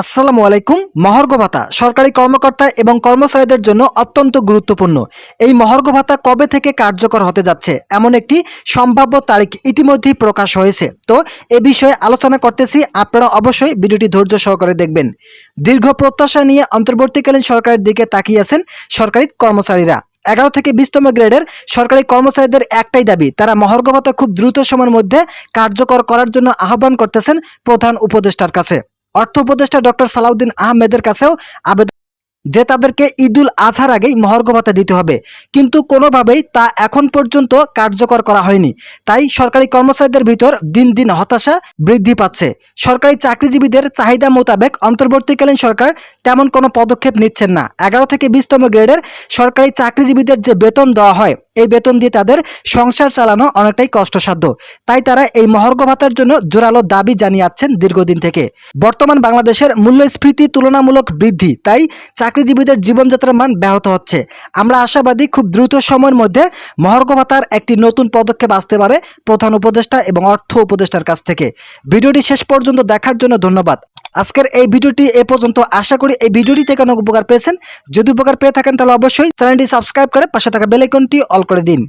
আসসালামু আলাইকুম মহর্ঘ ভাতা সরকারি কর্মকর্তা এবং কর্মচারীদের জন্য অত্যন্ত গুরুত্বপূর্ণ। এই মহর্ঘ ভাতা কবে থেকে কার্যকর হতে যাচ্ছে, এমন একটি সম্ভাব্য তারিখ ইতিমধ্যেই প্রকাশ হয়েছে। তো এ বিষয়ে আলোচনা করতেছি, আপনারা অবশ্যই ভিডিওটি ধৈর্য সহকারে দেখবেন। দীর্ঘ প্রত্যাশা নিয়ে অন্তর্বর্তীকালীন সরকারের দিকে তাকিয়ে আছেন সরকারি কর্মচারীরা। এগারো থেকে বিশতম গ্রেডের সরকারি কর্মচারীদের একটাই দাবি, তারা মহর্ঘ ভাতা খুব দ্রুত সময়ের মধ্যে কার্যকর করার জন্য আহ্বান করতেছেন প্রধান উপদেষ্টার কাছে। অর্থ উপদেষ্টা ডক্টর সালাউদ্দিন আহমেদের কাছেও আবেদন যে তাদেরকে ঈদুল আজহার আগেই মহর্ঘ ভাতা দিতে হবে। কিন্তু কোনোভাবেই তা এখন পর্যন্ত কার্যকর করা হয়নি। তাই সরকারি কর্মচারীদের ভিতর দিন দিন হতাশা বৃদ্ধি পাচ্ছে। সরকারি চাকরিজীবীদের চাহিদা মোতাবেক অন্তর্বর্তীকালীন সরকার তেমন কোনো পদক্ষেপ নিচ্ছেন না। এগারো থেকে বিশতম গ্রেডের সরকারি চাকরিজীবীদের যে বেতন দেওয়া হয়, এই বেতন দিয়ে তাদের সংসার চালানো অনেকটাই কষ্টসাধ্য। তাই তারা এই মহর্ঘ ভাতার জন্য জোরালো দাবি জানিয়ে আসছেন দীর্ঘদিন থেকে। বর্তমান বাংলাদেশের মূল্যস্ফীতি তুলনামূলক বৃদ্ধি। তাই চাকরিজীবীদের জীবনযাত্রার মান ব্যাহত হচ্ছে। আমরা আশাবাদী খুব দ্রুত সময়ের মধ্যে মহর্ঘ ভাতার একটি নতুন পদক্ষেপ আসতে পারে প্রধান উপদেষ্টা এবং অর্থ উপদেষ্টার কাছ থেকে। ভিডিওটি শেষ পর্যন্ত দেখার জন্য ধন্যবাদ। আজকের এই ভিডিওটি এ পর্যন্ত। আশা করি এই ভিডিওটি থেকে অনেক উপকার পেয়েছেন। যদি উপকার পেয়ে থাকেন তাহলে অবশ্যই চ্যানেলটি সাবস্ক্রাইব করে পাশে থাকা বেলাইকনটি অল করে দিন।